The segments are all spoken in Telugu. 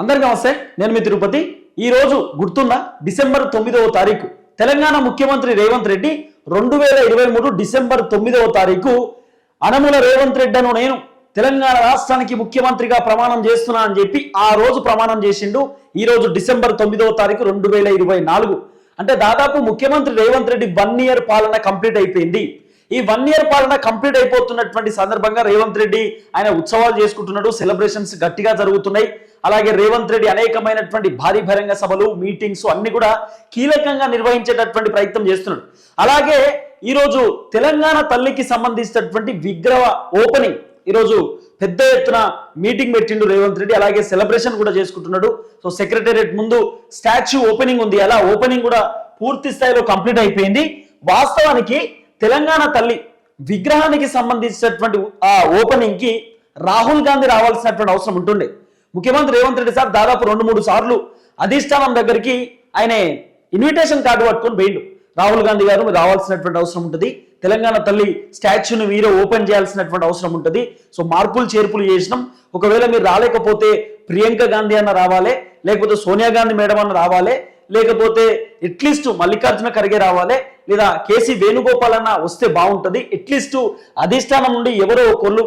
అందరికీ నమస్తే నేను మీ తిరుపతి. ఈ రోజు గుర్తున్న డిసెంబర్ తొమ్మిదవ తారీఖు. తెలంగాణ ముఖ్యమంత్రి రేవంత్ రెడ్డి రెండు వేల ఇరవై మూడు డిసెంబర్ తొమ్మిదవ తారీఖు అనముల రేవంత్ రెడ్డి అను నేను తెలంగాణ రాష్ట్రానికి ముఖ్యమంత్రిగా ప్రమాణం చేస్తున్నా అని చెప్పి ఆ రోజు ప్రమాణం చేసిండు. ఈ రోజు డిసెంబర్ తొమ్మిదవ తారీఖు రెండు వేల ఇరవై నాలుగు. అంటే దాదాపు ముఖ్యమంత్రి రేవంత్ రెడ్డి వన్ ఇయర్ పాలన కంప్లీట్ అయిపోయింది. ఈ వన్ ఇయర్ పాలన కంప్లీట్ అయిపోతున్నటువంటి సందర్భంగా రేవంత్ రెడ్డి ఆయన ఉత్సవాలు చేసుకుంటున్నాడు సెలబ్రేషన్స్ గట్టిగా జరుగుతున్నాయి. అలాగే రేవంత్ రెడ్డి అనేకమైనటువంటి భారీ బహిరంగ సభలు మీటింగ్స్ అన్ని కూడా కీలకంగా నిర్వహించేటటువంటి ప్రయత్నం చేస్తున్నాడు. అలాగే ఈరోజు తెలంగాణ తల్లికి సంబంధించినటువంటి విగ్రహ ఓపెనింగ్ ఈరోజు పెద్ద ఎత్తున మీటింగ్ పెట్టిండు రేవంత్ రెడ్డి. అలాగే సెలబ్రేషన్ కూడా చేసుకుంటున్నాడు. సో సెక్రటేరియట్ ముందు స్టాచ్యూ ఓపెనింగ్ ఉంది. అలా ఓపెనింగ్ కూడా పూర్తి స్థాయిలో కంప్లీట్ అయిపోయింది. వాస్తవానికి తెలంగాణ తల్లి విగ్రహానికి సంబంధించినటువంటి ఆ ఓపెనింగ్కి రాహుల్ గాంధీ రావాల్సినటువంటి అవసరం ఉంటుండే. ముఖ్యమంత్రి రేవంత్ రెడ్డి సార్ దాదాపు రెండు మూడు సార్లు అధిష్టానం దగ్గరికి ఆయన ఇన్విటేషన్ కార్డు పట్టుకొని పోయిండు. రాహుల్ గాంధీ గారు మీరు రావాల్సినటువంటి అవసరం ఉంటుంది. తెలంగాణ తల్లి స్టాచ్యూని మీరే ఓపెన్ చేయాల్సినటువంటి అవసరం ఉంటుంది. సో మార్పులు చేర్పులు చేసినాం. ఒకవేళ మీరు రాలేకపోతే ప్రియాంక గాంధీ అన్న రావాలే లేకపోతే సోనియా గాంధీ మేడం అన్న రావాలే లేకపోతే అట్లీస్ట్ మల్లికార్జున ఖర్గే రావాలే లేదా కేసీ వేణుగోపాల్ అన్న వస్తే బాగుంటుంది. అట్లీస్ట్ అధిష్టానం నుండి ఎవరో ఒకళ్ళు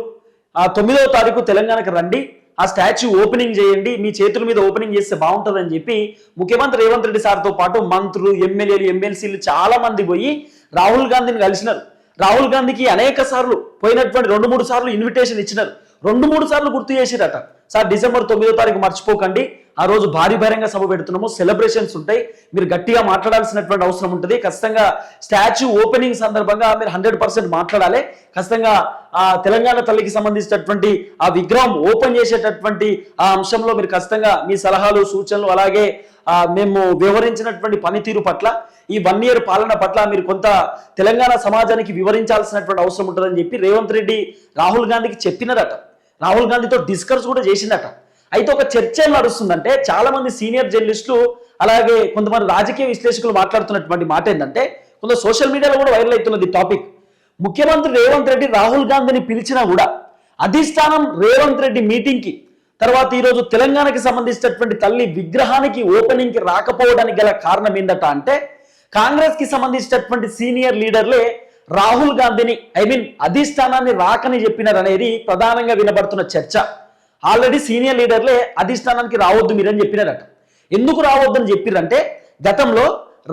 ఆ తొమ్మిదవ తారీఖు తెలంగాణకు రండి ఆ స్టాచ్యూ ఓపెనింగ్ చేయండి మీ చేతుల మీద ఓపెనింగ్ చేస్తే బాగుంటుందని చెప్పి ముఖ్యమంత్రి రేవంత్ రెడ్డి సార్తో పాటు మంత్రులు ఎమ్మెల్యేలు ఎమ్మెల్సీలు చాలా మంది పోయి రాహుల్ గాంధీని కలిసినారు. రాహుల్ గాంధీకి అనేక సార్లు పోయినటువంటి రెండు మూడు సార్లు ఇన్విటేషన్ ఇచ్చినారు. రెండు మూడు సార్లు గుర్తు చేసిరట. సార్ డిసెంబర్ తొమ్మిదో తారీఖు మర్చిపోకండి. ఆ రోజు భారీ భారంగా సభ పెడుతున్నాము. సెలబ్రేషన్స్ ఉంటాయి. మీరు గట్టిగా మాట్లాడాల్సినటువంటి అవసరం ఉంటుంది. ఖచ్చితంగా స్టాచ్యూ ఓపెనింగ్ సందర్భంగా మీరు హండ్రెడ్ పర్సెంట్ మాట్లాడాలి. ఖచ్చితంగా ఆ తెలంగాణ తల్లికి సంబంధించినటువంటి ఆ విగ్రహం ఓపెన్ చేసేటటువంటి ఆ అంశంలో మీరు ఖచ్చితంగా మీ సలహాలు సూచనలు అలాగే మేము వివరించినటువంటి పనితీరు పట్ల ఈ వన్ ఇయర్ పాలన పట్ల మీరు కొంత తెలంగాణ సమాజానికి వివరించాల్సినటువంటి అవసరం ఉంటుందని చెప్పి రేవంత్ రెడ్డి రాహుల్ గాంధీకి చెప్పినారట. రాహుల్ గాంధీతో డిస్కస్ కూడా చేసిందట. అయితే ఒక చర్చ నడుస్తుందంటే చాలా మంది సీనియర్ జర్నలిస్టులు అలాగే కొంతమంది రాజకీయ విశ్లేషకులు మాట్లాడుతున్నటువంటి మాట ఏంటంటే కొంత సోషల్ మీడియాలో కూడా వైరల్ అవుతున్నది టాపిక్. ముఖ్యమంత్రి రేవంత్ రెడ్డి రాహుల్ గాంధీని పిలిచినా కూడా అధిష్టానం రేవంత్ రెడ్డి మీటింగ్కి తర్వాత ఈరోజు తెలంగాణకి సంబంధించినటువంటి తల్లి విగ్రహానికి ఓపెనింగ్కి రాకపోవడానికి గల కారణం ఏందట అంటే కాంగ్రెస్కి సంబంధించినటువంటి సీనియర్ లీడర్లే రాహుల్ గాంధీని ఐ మీన్ అధిష్టానాన్ని రాకని చెప్పినారనేది ప్రధానంగా వినబడుతున్న చర్చ. ఆల్రెడీ సీనియర్ లీడర్లే అధిష్టానానికి రావద్దు మీరని చెప్పినారట. ఎందుకు రావద్దని చెప్పిరంటే గతంలో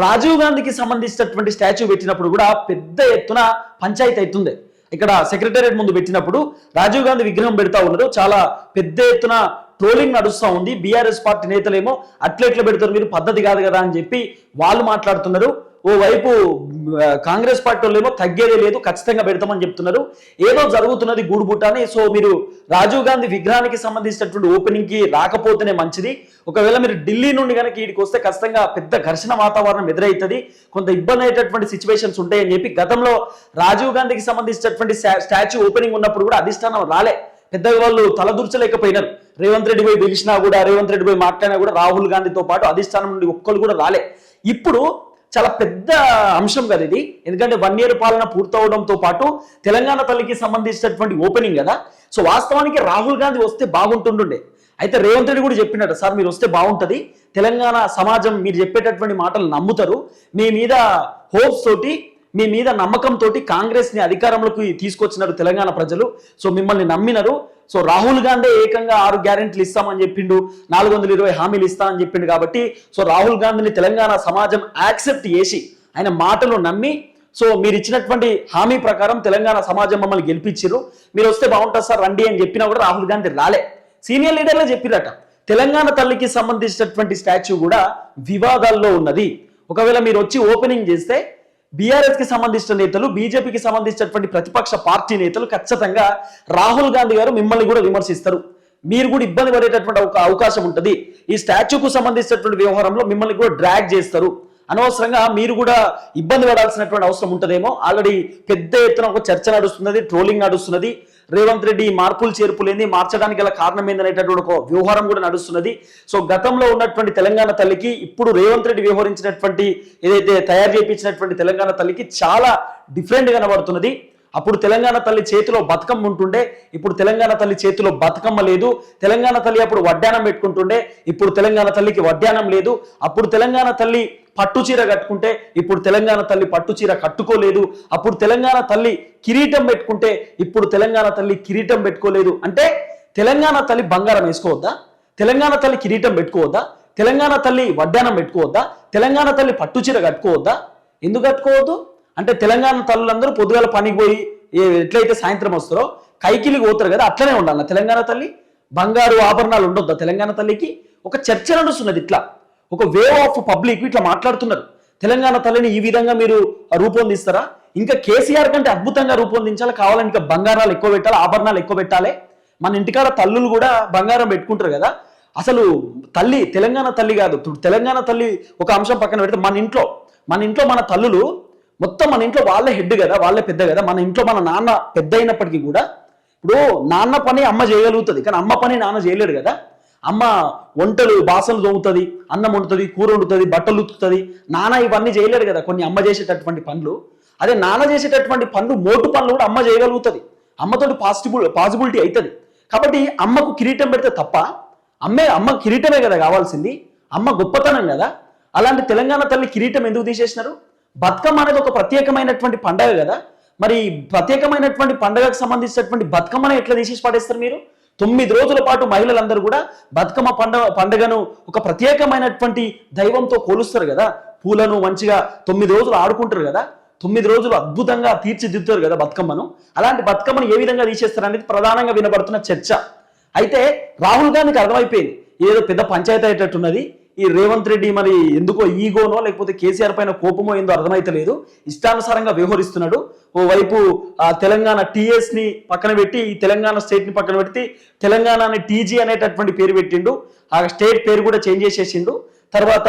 రాజీవ్ గాంధీకి సంబంధించినటువంటి స్టాచ్యూ పెట్టినప్పుడు కూడా పెద్ద ఎత్తున పంచాయతీ అవుతుంది. ఇక్కడ సెక్రటేరియట్ ముందు పెట్టినప్పుడు రాజీవ్ గాంధీ విగ్రహం పెడతా ఉన్నారు. చాలా పెద్ద ఎత్తున ట్రోలింగ్ నడుస్తూ ఉంది. బీఆర్ఎస్ పార్టీ నేతలేమో అట్లెట్లు పెడతారు మీరు పద్ధతి కాదు కదా అని చెప్పి వాళ్ళు మాట్లాడుతున్నారు. ఓవైపు కాంగ్రెస్ పార్టీ వాళ్ళేమో తగ్గేదే లేదు ఖచ్చితంగా పెడతామని చెప్తున్నారు. ఏదో జరుగుతున్నది గూడుబుట్టాని సో మీరు రాజీవ్ గాంధీ విగ్రహానికి సంబంధించినటువంటి ఓపెనింగ్కి రాకపోతేనే మంచిది. ఒకవేళ మీరు ఢిల్లీ నుండి కనుక వీడికి వస్తే ఖచ్చితంగా పెద్ద ఘర్షణ వాతావరణం ఎదురవుతుంది. కొంత ఇబ్బంది అయ్యేటటువంటి సిచ్యువేషన్స్ ఉంటాయని చెప్పి గతంలో రాజీవ్ గాంధీకి సంబంధించినటువంటి స్టాచ్యూ ఓపెనింగ్ ఉన్నప్పుడు కూడా అధిష్టానం రాలే. పెద్దగా వాళ్ళు తలదూర్చలేకపోయినారు. రేవంత్ రెడ్డి పోయి పిలిచినా కూడా రేవంత్ రెడ్డి పోయి మాట్లాడినా కూడా రాహుల్ గాంధీతో పాటు అధిష్టానం నుండి ఒక్కరు కూడా రాలే. ఇప్పుడు చాలా పెద్ద అంశం కదా ఇది. ఎందుకంటే వన్ ఇయర్ పాలన పూర్తవడంతో పాటు తెలంగాణ తల్లికి సంబంధించినటువంటి ఓపెనింగ్ కదా. సో వాస్తవానికి రాహుల్ గాంధీ వస్తే బాగుంటుండే అయితే రేవంత్ రెడ్డి కూడా చెప్పినట్టు సార్ మీరు వస్తే బాగుంటది. తెలంగాణ సమాజం మీరు చెప్పేటటువంటి మాటలు నమ్ముతారు. మీ మీద హోప్స్ తోటి మీ మీద నమ్మకంతో కాంగ్రెస్ని అధికారంలోకి తీసుకొచ్చినారు తెలంగాణ ప్రజలు. సో మిమ్మల్ని నమ్మినారు. సో రాహుల్ గాంధీ ఏకంగా ఆరు గ్యారెంటీలు ఇస్తామని చెప్పిండు నాలుగు వందల ఇరవై హామీలు ఇస్తామని చెప్పిండు కాబట్టి సో రాహుల్ గాంధీని తెలంగాణ సమాజం యాక్సెప్ట్ చేసి ఆయన మాటలు నమ్మి సో మీరు ఇచ్చినటువంటి హామీ ప్రకారం తెలంగాణ సమాజం మమ్మల్ని గెలిపించారు మీరు వస్తే బాగుంటుంది సార్ రండి అని చెప్పినా కూడా రాహుల్ గాంధీ రాలే. సీనియర్ లీడర్లే చెప్పిరట తెలంగాణ తల్లికి సంబంధించినటువంటి స్టాచ్యూ కూడా వివాదాల్లో ఉన్నది. ఒకవేళ మీరు వచ్చి ఓపెనింగ్ చేస్తే బీఆర్ఎస్కి సంబంధించిన నేతలు బీజేపీకి సంబంధించినటువంటి ప్రతిపక్ష పార్టీ నేతలు ఖచ్చితంగా రాహుల్ గాంధీ గారు మిమ్మల్ని కూడా విమర్శిస్తారు. మీరు కూడా ఇబ్బంది పడేటటువంటి ఒక అవకాశం ఉంటుంది. ఈ స్టాచ్యూకు సంబంధించినటువంటి వ్యవహారంలో మిమ్మల్ని కూడా డ్రాగ్ చేస్తారు. అనవసరంగా మీరు కూడా ఇబ్బంది పడాల్సినటువంటి అవసరం ఉంటుందేమో. ఆల్రెడీ పెద్ద ఎత్తున ఒక చర్చ నడుస్తున్నది ట్రోలింగ్ నడుస్తున్నది. రేవంత్ రెడ్డి మార్పులు చేర్పులేంది మార్చడానికి గల కారణం ఏందనేటటువంటి ఒక వ్యవహారం కూడా నడుస్తున్నది. సో గతంలో ఉన్నటువంటి తెలంగాణ తల్లికి ఇప్పుడు రేవంత్ రెడ్డి వ్యవహరించినటువంటి ఏదైతే తయారు చేయించినటువంటి తెలంగాణ తల్లికి చాలా డిఫరెంట్ కనబడుతున్నది. అప్పుడు తెలంగాణ తల్లి చేతిలో బతుకమ్మ ఉంటుండే ఇప్పుడు తెలంగాణ తల్లి చేతిలో బతుకమ్మ లేదు తెలంగాణ తల్లి అప్పుడు వడ్డానం పెట్టుకుంటుండే ఇప్పుడు తెలంగాణ తల్లికి వడ్డానం లేదు అప్పుడు తెలంగాణ తల్లి పట్టు చీర కట్టుకుంటే ఇప్పుడు తెలంగాణ తల్లి పట్టు చీర కట్టుకోలేదు అప్పుడు తెలంగాణ తల్లి కిరీటం పెట్టుకుంటే ఇప్పుడు తెలంగాణ తల్లి కిరీటం పెట్టుకోలేదు అంటే తెలంగాణ తల్లి బంగారం వేసుకోవద్దా తెలంగాణ తల్లి కిరీటం పెట్టుకోవద్దా తెలంగాణ తల్లి వడ్డానం పెట్టుకోవద్దా తెలంగాణ తల్లి పట్టు చీర కట్టుకోవద్దా ఎందుకు కట్టుకోవద్దు అంటే తెలంగాణ తల్లులందరూ పొద్దుగాల పనికి పోయి ఎట్లయితే సాయంత్రం వస్తారో కైకిలికి పోతారు కదా అట్లనే ఉండాలి. తెలంగాణ తల్లి బంగారు ఆభరణాలు ఉండొద్దా? తెలంగాణ తల్లికి ఒక చర్చ నడుస్తున్నది ఇట్లా. ఒక వే ఆఫ్ పబ్లిక్ ఇట్లా మాట్లాడుతున్నారు. తెలంగాణ తల్లిని ఈ విధంగా మీరు రూపొందిస్తారా? ఇంకా కేసీఆర్ కంటే అద్భుతంగా రూపొందించాలి? కావాలని ఇంకా బంగారాలు ఎక్కువ పెట్టాలి? ఆభరణాలు ఎక్కువ పెట్టాలి? మన ఇంటికాడ తల్లులు కూడా బంగారం పెట్టుకుంటారు కదా. అసలు తల్లి తెలంగాణ తల్లి కాదు. తెలంగాణ తల్లి ఒక అంశం పక్కన పెడితే మన ఇంట్లో మన ఇంట్లో మన తల్లులు మొత్తం మన ఇంట్లో వాళ్ళే హెడ్ కదా వాళ్ళే పెద్ద కదా మన ఇంట్లో మన నాన్న పెద్ద అయినప్పటికీ కూడా ఇప్పుడు నాన్న పని అమ్మ చేయగలుగుతుంది కానీ అమ్మ పని నాన్న చేయలేడు కదా. అమ్మ వంటలు బాసనలు తోముతుంది అన్నం వండుతుంది కూర వండుతుంది బట్టలు ఉతుకుతుంది. నాన్న ఇవన్నీ చేయలేడు కదా కొన్ని అమ్మ చేసేటటువంటి పనులు. అదే నాన్న చేసేటటువంటి పనులు మోటు పనులు కూడా అమ్మ చేయగలుగుతుంది. అమ్మతోటి పాసిబుల్ పాసిబిలిటీ అవుతుంది కాబట్టి అమ్మకు కిరీటం పెడితే తప్ప అమ్మే అమ్మ కిరీటమే కదా కావాల్సింది. అమ్మ గొప్పతనం కదా. అలాంటి తెలంగాణ తల్లి కిరీటం ఎందుకు తీసేసినారు? బతుకమ్మ అనేది ఒక ప్రత్యేకమైనటువంటి పండగ కదా? మరి ప్రత్యేకమైనటువంటి పండగకు సంబంధించినటువంటి బతుకమ్మను ఎట్లా తీసేసి పడేస్తారు మీరు? తొమ్మిది రోజుల పాటు మహిళలందరూ కూడా బతుకమ్మ పండగ పండగను ఒక ప్రత్యేకమైనటువంటి దైవంతో కోలుస్తారు కదా? పూలను మంచిగా తొమ్మిది రోజులు ఆడుకుంటారు కదా? తొమ్మిది రోజులు అద్భుతంగా తీర్చిదిద్దుతారు కదా బతుకమ్మను? అలాంటి బతుకమ్మను ఏ విధంగా తీసేస్తారు అనేది ప్రధానంగా వినబడుతున్న చర్చ. అయితే రాహుల్ గాంధీకి అర్థమైపోయింది. ఏదో పెద్ద పంచాయతీ అయ్యేటట్టున్నది ఈ రేవంత్ రెడ్డి మరి ఎందుకో ఈగోనో లేకపోతే కేసీఆర్ పైన కోపమో ఏందో అర్థమైతలేదు. ఇష్టానుసారంగా వ్యవహరిస్తున్నాడు. ఓవైపు ఆ తెలంగాణ టీఎస్ని పక్కన పెట్టి ఈ తెలంగాణ స్టేట్ని పక్కన పెట్టి తెలంగాణ అనే టీజీ అనేటటువంటి పేరు పెట్టిండు. ఆ స్టేట్ పేరు కూడా చేంజ్ చేసేసిండు. తర్వాత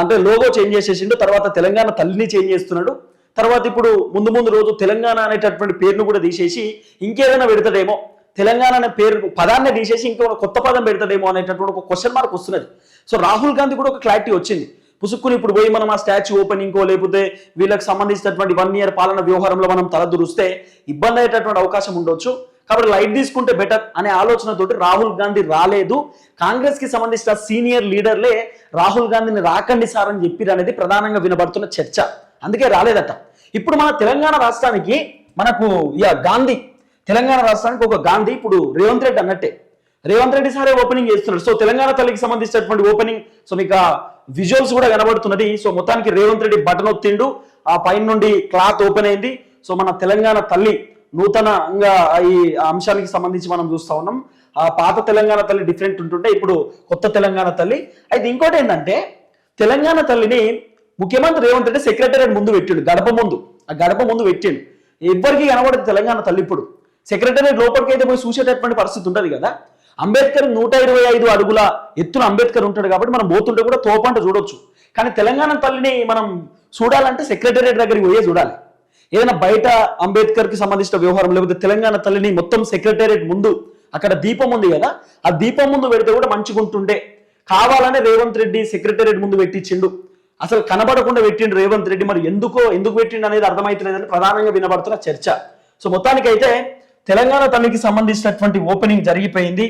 అంటే లోగో చేంజ్ చేసేసిండు. తర్వాత తెలంగాణ తల్లిని చేంజ్ చేస్తున్నాడు. తర్వాత ఇప్పుడు ముందు ముందు రోజు తెలంగాణ అనేటటువంటి పేరును కూడా తీసేసి ఇంకేదైనా పెడతాడేమో తెలంగాణ అనే పేరు పదాన్ని తీసేసి ఇంకో కొత్త పదం పెడతాడేమో అనేటటువంటి ఒక క్వశ్చన్ మార్క్ వస్తున్నది. సో రాహుల్ గాంధీ కూడా ఒక క్లారిటీ వచ్చింది. పుసుక్కుని ఇప్పుడు పోయి మనం ఆ స్టాచ్యూ ఓపెనింగ్ లేకపోతే వీళ్ళకి సంబంధించినటువంటి వన్ ఇయర్ పాలన వ్యవహారంలో మనం తలదురుస్తే ఇబ్బంది అయ్యేటటువంటి అవకాశం ఉండొచ్చు. కాబట్టి లైట్ తీసుకుంటే బెటర్ అనే ఆలోచనతోటి రాహుల్ గాంధీ రాలేదు. కాంగ్రెస్కి సంబంధించిన సీనియర్ లీడర్లే రాహుల్ గాంధీని రాకండి సార్ అని చెప్పిరు అనేది ప్రధానంగా వినబడుతున్న చర్చ. అందుకే రాలేదట. ఇప్పుడు మన తెలంగాణ రాష్ట్రానికి మనకు ఇక గాంధీ తెలంగాణ రాష్ట్రానికి ఒక గాంధీ ఇప్పుడు రేవంత్ రెడ్డి అన్నట్టే. రేవంత్ రెడ్డి సారే ఓపెనింగ్ చేస్తున్నాడు. సో తెలంగాణ తల్లికి సంబంధించినటువంటి ఓపెనింగ్ సో మీకు విజువల్స్ కూడా కనబడుతున్నది. సో మొత్తానికి రేవంత్ రెడ్డి బటన్ ఒత్తిండు. ఆ పైన నుండి క్లాత్ ఓపెన్ అయింది. సో మన తెలంగాణ తల్లి నూతనంగా ఈ అంశానికి సంబంధించి మనం చూస్తా ఉన్నాం. ఆ పాత తెలంగాణ తల్లి డిఫరెంట్ ఉంటుంటే ఇప్పుడు కొత్త తెలంగాణ తల్లి. అయితే ఇంకోటి ఏంటంటే తెలంగాణ తల్లిని ముఖ్యమంత్రి రేవంత్ రెడ్డి సెక్రటరీ ముందు పెట్టిండు గడప ముందు. ఆ గడప ముందు పెట్టిండు. ఎవ్వరికి కనబడదు తెలంగాణ తల్లి ఇప్పుడు. సెక్రటరీ లోపలికి అయితే పోయి చూసేటటువంటి పరిస్థితి ఉంటుంది కదా. అంబేద్కర్ నూట ఇరవై ఐదు అడుగుల ఎత్తున అంబేద్కర్ ఉంటాడు కాబట్టి మనం పోతుంటే కూడా తోపంట చూడొచ్చు. కానీ తెలంగాణ తల్లిని మనం చూడాలంటే సెక్రటేరియట్ దగ్గరికి పోయే చూడాలి. ఏదైనా బయట అంబేద్కర్కి సంబంధించిన వ్యవహారం లేకపోతే తెలంగాణ తల్లిని మొత్తం సెక్రటేరియట్ ముందు అక్కడ దీపం ఉంది కదా ఆ దీపం ముందు పెడితే కూడా మంచిగా ఉంటుండే కావాలనే రేవంత్ రెడ్డి సెక్రటేరియట్ ముందు పెట్టించిండు. అసలు కనబడకుండా పెట్టిండు రేవంత్ రెడ్డి. మరి ఎందుకో ఎందుకు పెట్టిండు అనేది అర్థమైతలేదని ప్రధానంగా వినబడుతున్న చర్చ. సో మొత్తానికైతే తెలంగాణ తల్లికి సంబంధించినటువంటి ఓపెనింగ్ జరిగిపోయింది.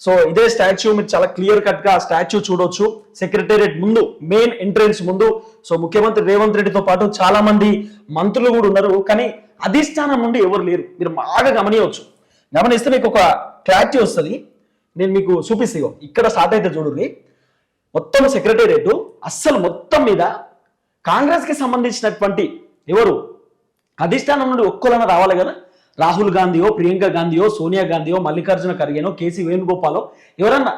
సో ఇదే స్టాచ్యూ మీరు చాలా క్లియర్ కట్గా స్టాచ్యూ చూడొచ్చు. సెక్రటేరియట్ ముందు మెయిన్ ఎంట్రెన్స్ ముందు. సో ముఖ్యమంత్రి రేవంత్ రెడ్డితో పాటు చాలా మంది మంత్రులు కూడా ఉన్నారు. కానీ అధిష్టానం నుండి ఎవరు లేరు. మీరు బాగా గమనించవచ్చు గమనిస్తే మీకు ఒక క్లారిటీ వస్తుంది. నేను మీకు చూపిస్తే ఇక్కడ స్టార్ట్ అయితే చూడండి. మొత్తం సెక్రటేరియట్ అస్సలు మొత్తం మీద కాంగ్రెస్కి సంబంధించినటువంటి ఎవరు? అధిష్టానం నుండి ఒక్కలన రావాలి కదా? రాహుల్ గాంధీయో ప్రియాంక గాంధీయో సోనియా గాంధీయో మల్లికార్జున ఖర్గేనో కేసీ వేణుగోపాలో ఎవరన్నా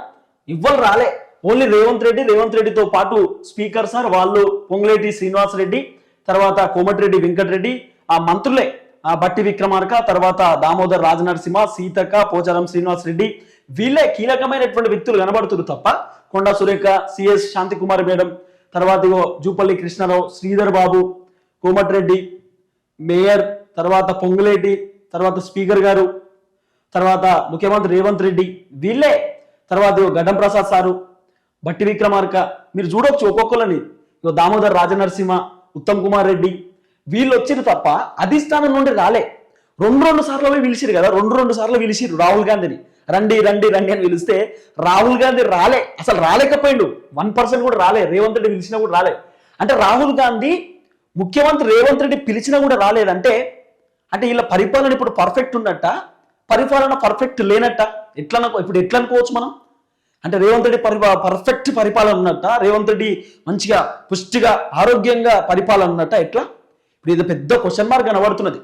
ఇవ్వరు రాలే. ఓన్లీ రేవంత్ రెడ్డి రేవంత్ రెడ్డితో పాటు స్పీకర్ సార్ వాళ్ళు పొంగులేటి శ్రీనివాస్ రెడ్డి తర్వాత కోమటిరెడ్డి వెంకటరెడ్డి ఆ మంత్రులే. ఆ బట్టి విక్రమార్క తర్వాత దామోదర్ రాజనరసింహ సీతక్క పోచారం శ్రీనివాస్ రెడ్డి వీళ్ళే కీలకమైనటువంటి వ్యక్తులు కనబడుతున్నారు తప్ప కొండా సురేఖ సిఎస్ శాంతికుమార్ మేడం తర్వాత జూపల్లి కృష్ణారావు శ్రీధర్ బాబు కోమటిరెడ్డి మేయర్ తర్వాత పొంగులేటి తర్వాత స్పీకర్ గారు తర్వాత ముఖ్యమంత్రి రేవంత్ రెడ్డి వీళ్ళే తర్వాత గడ్డం ప్రసాద్ సారు బట్టి విక్రమార్క మీరు చూడొచ్చు ఒక్కొక్కరిని ఇగో దామోదర్ రాజనరసింహ ఉత్తమ్ కుమార్ రెడ్డి వీళ్ళు వచ్చిన తప్ప అధిష్టానం నుండి రాలే. రెండు రెండు సార్లు పోయి పిలిచిరు కదా రెండు రెండు సార్లు పిలిచిరు రాహుల్ గాంధీని. రండి రండి రండి అని పిలిస్తే రాహుల్ గాంధీ రాలే. అసలు రాలేకపోయిండు. వన్ పర్సెంట్ కూడా రాలే. రేవంత్ రెడ్డి పిలిచినా కూడా రాలే. అంటే రాహుల్ గాంధీ ముఖ్యమంత్రి రేవంత్ రెడ్డి పిలిచినా కూడా రాలేదంటే అంటే వీళ్ళ పరిపాలన ఇప్పుడు పర్ఫెక్ట్ ఉన్నట్ట పరిపాలన పర్ఫెక్ట్ లేనట్ట. ఎట్లా ఇప్పుడు ఎట్లా అనుకోవచ్చు మనం? అంటే రేవంత్ రెడ్డి పరిపా పర్ఫెక్ట్ పరిపాలన ఉన్నట్ట రేవంత్ రెడ్డి మంచిగా పుష్టిగా ఆరోగ్యంగా పరిపాలన ఉన్నట్ట ఎట్లా? ఇప్పుడు ఇది పెద్ద క్వశ్చన్ మార్క్ కనబడుతున్నది.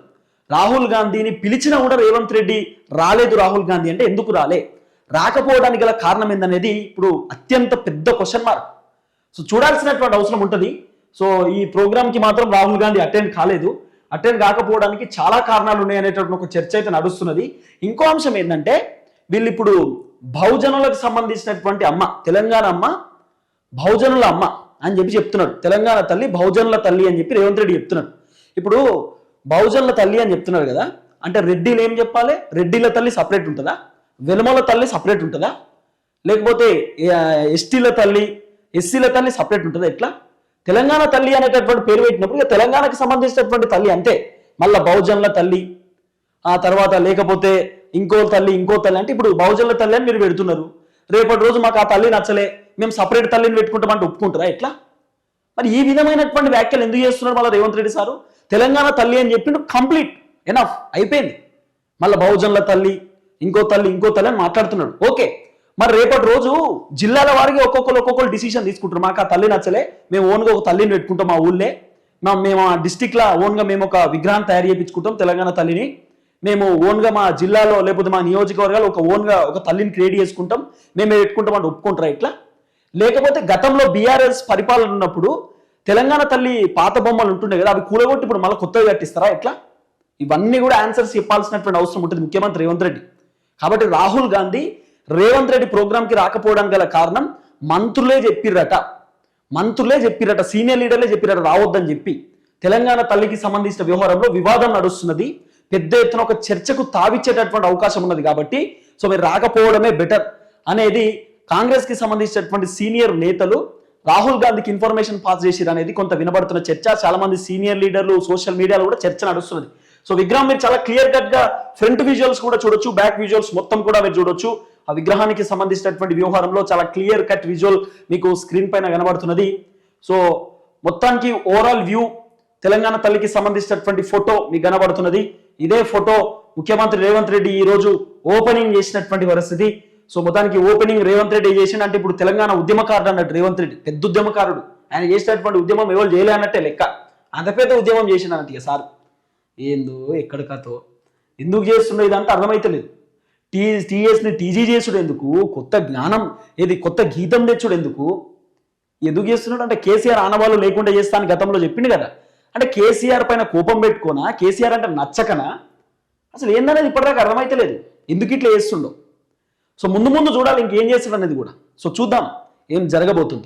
రాహుల్ గాంధీని పిలిచినా కూడా రేవంత్ రెడ్డి రాలేదు రాహుల్ గాంధీ అంటే ఎందుకు రాలే? రాకపోవడానికి గల కారణం ఏందనేది ఇప్పుడు అత్యంత పెద్ద క్వశ్చన్ మార్క్ సో చూడాల్సినటువంటి అవసరం ఉంటుంది. సో ఈ ప్రోగ్రామ్కి మాత్రం రాహుల్ గాంధీ అటెండ్ కాలేదు. అటెండ్ కాకపోవడానికి చాలా కారణాలు ఉన్నాయనేటువంటి ఒక చర్చ అయితే నడుస్తున్నది. ఇంకో అంశం ఏంటంటే వీళ్ళు ఇప్పుడు బహుజనులకు సంబంధించినటువంటి అమ్మ తెలంగాణ అమ్మ బహుజనుల అమ్మ అని చెప్పి చెప్తున్నాడు తెలంగాణ తల్లి బహుజనుల తల్లి అని చెప్పి రేవంత్ రెడ్డి చెప్తున్నాడు ఇప్పుడు బహుజనుల తల్లి అని చెప్తున్నారు కదా అంటే రెడ్డిలు ఏం చెప్పాలి? రెడ్డిల తల్లి సపరేట్ ఉంటుందా? వెలుమల తల్లి సపరేట్ ఉంటుందా? లేకపోతే ఎస్టీల తల్లి ఎస్సీల తల్లి సపరేట్ ఉంటుందా? ఎట్లా? తెలంగాణ తల్లి అనేటటువంటి పేరు పెట్టినప్పుడు తెలంగాణకు సంబంధించినటువంటి తల్లి అంతే. మళ్ళా బహుజనుల తల్లి ఆ తర్వాత లేకపోతే ఇంకో తల్లి ఇంకో తల్లి అంటే ఇప్పుడు బహుజనుల తల్లి అని మీరు పెడుతున్నారు. రేపటి రోజు మాకు ఆ తల్లి నచ్చలే మేము సపరేట్ తల్లిని పెట్టుకుంటామంటే ఒప్పుకుంటారా ఎట్లా? మరి ఈ విధమైనటువంటి వ్యాఖ్యలు ఎందుకు చేస్తున్నారు మళ్ళీ రేవంత్ రెడ్డి సారు? తెలంగాణ తల్లి అని చెప్పిండు కంప్లీట్ ఎనఫ్ అయిపోయింది. మళ్ళీ బహుజనుల తల్లి ఇంకో తల్లి ఇంకో తల్లి అని మాట్లాడుతున్నాడు. ఓకే. మరి రేపటి రోజు జిల్లాల వారికి ఒక్కొక్కరు ఒక్కొక్కరు డిసిషన్ తీసుకుంటారు. మాకు ఆ తల్లి నచ్చలే మేము ఓన్గా ఒక తల్లిని పెట్టుకుంటాం మా ఊళ్ళే. మా మేము ఆ డిస్టిక్లో ఓన్గా మేము ఒక విగ్రహం తయారు చేయించుకుంటాం తెలంగాణ తల్లిని. మేము ఓన్గా మా జిల్లాలో లేకపోతే మా నియోజకవర్గాలు ఒక ఓన్గా ఒక తల్లిని క్రియేట్ చేసుకుంటాం. మేము పెట్టుకుంటాం అంటే ఒప్పుకుంటారా ఇట్లా లేకపోతే గతంలో బీఆర్ఎస్ పరిపాలన ఉన్నప్పుడు తెలంగాణ తల్లి పాత బొమ్మలు ఉంటుండే కదా అవి కూలగొట్టి ఇప్పుడు మళ్ళీ కొత్తవి కట్టిస్తారా ఎట్లా? ఇవన్నీ కూడా ఆన్సర్స్ చెప్పాల్సినటువంటి అవసరం ఉంటుంది ముఖ్యమంత్రి రేవంత్ రెడ్డి. కాబట్టి రాహుల్ గాంధీ రేవంత్ రెడ్డి ప్రోగ్రామ్కి రాకపోవడానికి గల కారణం మంత్రులే చెప్పిర్రట. మంత్రులే చెప్పిరట సీనియర్ లీడర్లే చెప్పిరట రావద్దని చెప్పి. తెలంగాణ తల్లికి సంబంధించిన వ్యవహారంలో వివాదం నడుస్తున్నది. పెద్ద ఎత్తున ఒక చర్చకు తావిచ్చేటటువంటి అవకాశం ఉన్నది కాబట్టి సో మీరు రాకపోవడమే బెటర్ అనేది కాంగ్రెస్కి సంబంధించినటువంటి సీనియర్ నేతలు రాహుల్ గాంధీకి ఇన్ఫర్మేషన్ పాస్ చేసిరు అనేది కొంత వినబడుతున్న చర్చ. చాలా మంది సీనియర్ లీడర్లు సోషల్ మీడియాలో కూడా చర్చ నడుస్తున్నది. సో విగ్రహం మీరు చాలా క్లియర్ కట్గా ఫ్రంట్ విజువల్స్ కూడా చూడొచ్చు బ్యాక్ విజువల్స్ మొత్తం కూడా మీరు చూడొచ్చు. ఆ విగ్రహానికి సంబంధించినటువంటి వ్యవహారంలో చాలా క్లియర్ కట్ విజువల్ మీకు స్క్రీన్ పైన కనబడుతున్నది. సో మొత్తానికి ఓవరాల్ వ్యూ తెలంగాణ తల్లికి సంబంధించినటువంటి ఫోటో మీకు కనబడుతున్నది. ఇదే ఫోటో ముఖ్యమంత్రి రేవంత్ రెడ్డి ఈ రోజు ఓపెనింగ్ చేసినటువంటి పరిస్థితి. సో మొత్తానికి ఓపెనింగ్ రేవంత్ రెడ్డి చేసిన అంటే ఇప్పుడు తెలంగాణ ఉద్యమకారుడు అన్నట్టు రేవంత్ రెడ్డి పెద్ద ఉద్యమకారుడు. ఆయన చేసినటువంటి ఉద్యమం ఎవరు చేయలే అన్నట్టే లెక్క. అంత పెద్ద ఉద్యమం చేసినట్టు ఇక సార్. ఏందో ఎక్కడ కథో ఎందుకు చేస్తుండో ఇదంతా అర్థమైతలేదు. టీ టీఎస్ని టీజీ చేసుడు ఎందుకు కొత్త జ్ఞానం ఏది కొత్త గీతం తెచ్చుడు ఎందుకు ఎందుకు చేస్తున్నాడు? అంటే కేసీఆర్ ఆనవాళ్ళు లేకుండా చేస్తాను గతంలో చెప్పిండు కదా. అంటే కేసీఆర్ పైన కోపం పెట్టుకోనా? కేసీఆర్ అంటే నచ్చకనా? అసలు ఏందనేది ఇప్పటిదాకా అర్థమైతలేదు ఎందుకు ఇట్లా చేస్తుండో? సో ముందు ముందు చూడాలి ఇంకేం చేస్తాడు అనేది కూడా. సో చూద్దాం ఏం జరగబోతుంది.